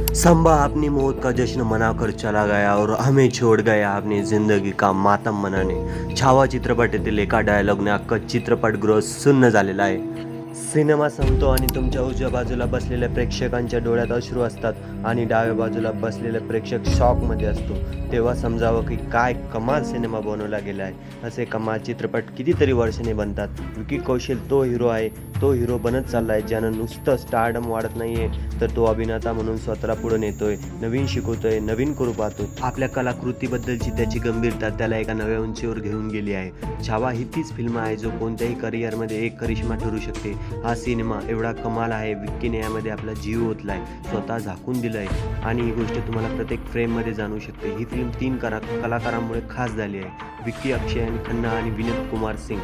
संभा अपनी मौत का जश्न मनाकर चला गया और हमें छोड़ गया अपनी जिंदगी का मातम मनाने। छावा चित्रपटातील एका डायलॉगने अख्खं चित्रपटगृह सुन्न झालेलं आहे सिनेमा संपतो आणि तुमच्या उजव्या बाजूला बसलेल्या प्रेक्षकांच्या डोळ्यात अश्रू असतात आणि डाव्या बाजूला बसलेले प्रेक्षक शॉकमध्ये असतो. तेव्हा समजावं की काय कमाल सिनेमा बनवला गेला आहे असे कमाल चित्रपट कितीतरी वर्षाने बनतात. विकी कौशल तो हिरो आहे. तो हिरो बनत चालला आहे ज्यानं नुसतं स्टारडम वाढत नाही आहे तर तो अभिनेता म्हणून स्वतःला पुढे नेतोय नवीन शिकवतोय नवीन करू पाहतो आपल्या कलाकृतीबद्दलची त्याची गंभीरता त्याला एका नव्या उंचीवर घेऊन गेली आहे. छावा ही तीच फिल्म आहे जो कोणत्याही करिअरमध्ये एक करिश्मा ठरू शकते. हा सिनेमा एवढा कमाल आहे विक्कीने यामध्ये आपला जीव ओतलाय स्वतः झाकून दिलंय. आणि ही गोष्ट तुम्हाला प्रत्येक फ्रेममध्ये जाणू शकते. ही फिल्म तीन करा कलाकारांमुळे खास झाली आहे. विक्की अक्षय आणि खन्ना आणि विनोद कुमार सिंग.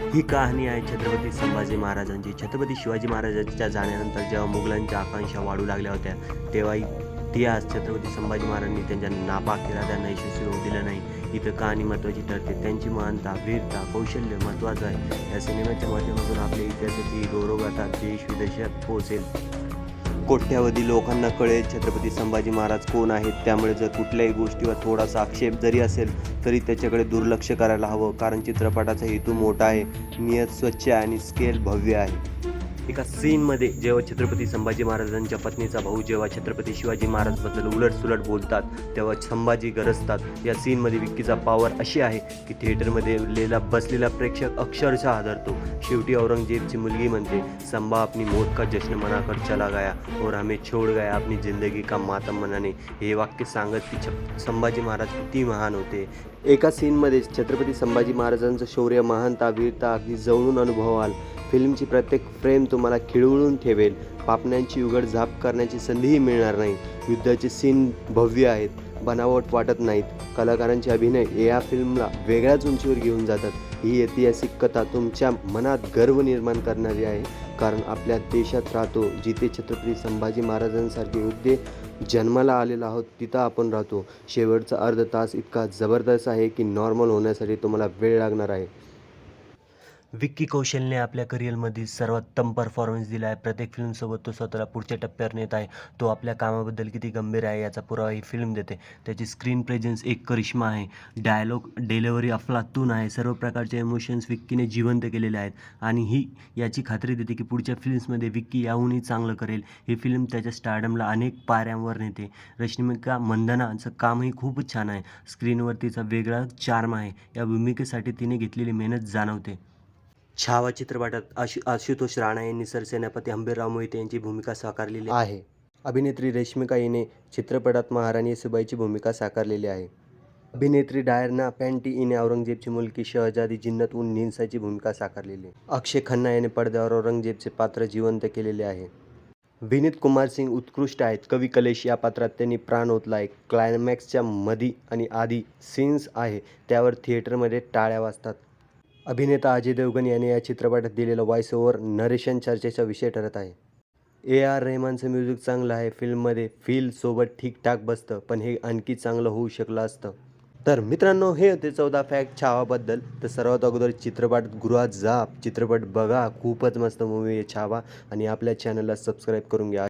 ही कहाणी आहे छत्रपती संभाजी महाराजांची. छत्रपती शिवाजी महाराजांच्या जाण्यानंतर जेव्हा मुघलांच्या आकांक्षा वाढू लागल्या होत्या तेव्हा इतिहास छत्रपती संभाजी महाराजांनी त्यांच्या नापाक केला त्यांना यशस्वी होऊ दिलं नाही. इथं कहाणी महत्त्वाची ठरते. त्यांची महानता वीरता कौशल्य महत्त्वाचं आहे. या सिनेमाच्या माध्यमातून आपल्या इतिहासाची गौरवगाथा देश विदेशात पोहोचेल. कोट्यावधी लोकांना कळेल छत्रपती संभाजी महाराज कोण आहेत. त्यामुळे जर कुठल्याही गोष्टीवर थोडासा आक्षेप जरी असेल तरी त्याच्याकडे दुर्लक्ष करायला हवं. कारण चित्रपटाचा हेतू मोठा आहे. नियत स्वच्छ आहे आणि स्केल भव्य आहे. एका सीनमध्ये जेव्हा छत्रपती संभाजी महाराजांच्या पत्नीचा भाऊ जेव्हा छत्रपती शिवाजी महाराजबद्दल उलटसुलट बोलतात तेव्हा संभाजी गरजतात. या सीनमध्ये विक्कीचा पॉवर अशी आहे की थिएटरमध्ये लेला बसलेला प्रेक्षक अक्षरशः आदरतो. शेवटी औरंगजेबची मुलगी म्हणते संभा अपनी मौत का जश्न मनाकर चला गया और हमें छोड़ गया आपली जिंदगी का मातम मनाने. हे वाक्य सांगत की छ संभाजी महाराज किती महान होते. एका सीनमध्ये छत्रपती संभाजी महाराजांचं शौर्य महानता वीरता अगदी जवळून अनुभवाल. फिल्मची प्रत्येक फ्रेम तुम्हाला खिळवळून ठेवेल. पापण्यांची उघड झाप करण्याची संधीही मिळणार नाही. युद्धाचे सीन भव्य आहेत. बनावट वाटत नाहीत. कलाकारांचे अभिनय या फिल्मला वेगळ्याच उंचीवर घेऊन जातात. ही ऐतिहासिक कथा तुमच्या मनात गर्व निर्माण करणारी आहे. कारण आपल्या देशात राहतो जिथे छत्रपती संभाजी महाराजांसारखे युद्धे जन्माला आलेला आहोत तिथं आपण राहतो. शेवटचा अर्ध तास इतका जबरदस्त आहे की नॉर्मल होण्यासाठी तुम्हाला वेळ लागणार आहे. विक्की कौशलने आपल्या करिअरमधील सर्वोत्तम परफॉर्मन्स दिला आहे प्रत्येक फिल्मसोबत तो स्वतःला पुढच्या टप्प्यावर नेत आहे. तो आपल्या कामाबद्दल किती गंभीर आहे याचा पुरावा ही फिल्म देते. त्याची स्क्रीन प्रेझेन्स एक करिश्मा आहे. डायलॉग डिलेवरी अफलातून आहे. सर्व प्रकारचे इमोशन्स विक्कीने जिवंत केलेले आहेत. आणि ही याची खात्री देते की पुढच्या फिल्म्समध्ये विक्की याहूनही चांगलं करेल. ही फिल्म त्याच्या स्टारडमला अनेक पायऱ्यांवर नेते. रश्मिका मंदनाचं कामही खूपच छान आहे. स्क्रीनवर तिचा वेगळा चार्म आहे. या भूमिकेसाठी तिने घेतलेली मेहनत जाणवते. छावा चित्रपटात आशु आशुतोष राणा यांनी सरसेनापती हंबीरराव मोहिते यांची भूमिका साकारलेली आहे. अभिनेत्री रेश्मिका हिने चित्रपटात महाराणी सुबाईची भूमिका साकारलेली आहे. अभिनेत्री डायरना पॅन्टी हिने औरंगजेबची मुलगी शहजादी जिन्नत उन निन्साची भूमिका साकारलेली आहे. अक्षय खन्ना याने पडद्यावर औरंगजेबचे पात्र जिवंत केलेले आहे. विनीत कुमार सिंग उत्कृष्ट आहेत. कवी कलेश या पात्रात त्यांनी प्राण ओतला आहे. क्लायमॅक्सच्या मधी आणि आधी सीन्स आहे. त्यावर थिएटरमध्ये टाळ्या वाजतात. अभिनेता अजय देवगण याने या चित्रपटात दिलेलं व्हॉइस ओव्हर नरेशन चर्चेचा विषय ठरत आहे. ए आर रेहमानचं म्युझिक चांगलं आहे फिल्ममध्ये फील सोबत ठीकठाक बसतं पण हे आणखी चांगलं होऊ शकलं असतं. तर मित्रांनो हे होते चौदा फॅक्ट छावाबद्दल. तर सर्वात अगोदर चित्रपट गृहात जा चित्रपट बघा खूपच मस्त मूवी आहे छावा आणि आपल्या चॅनलला सबस्क्राईब करून घ्या.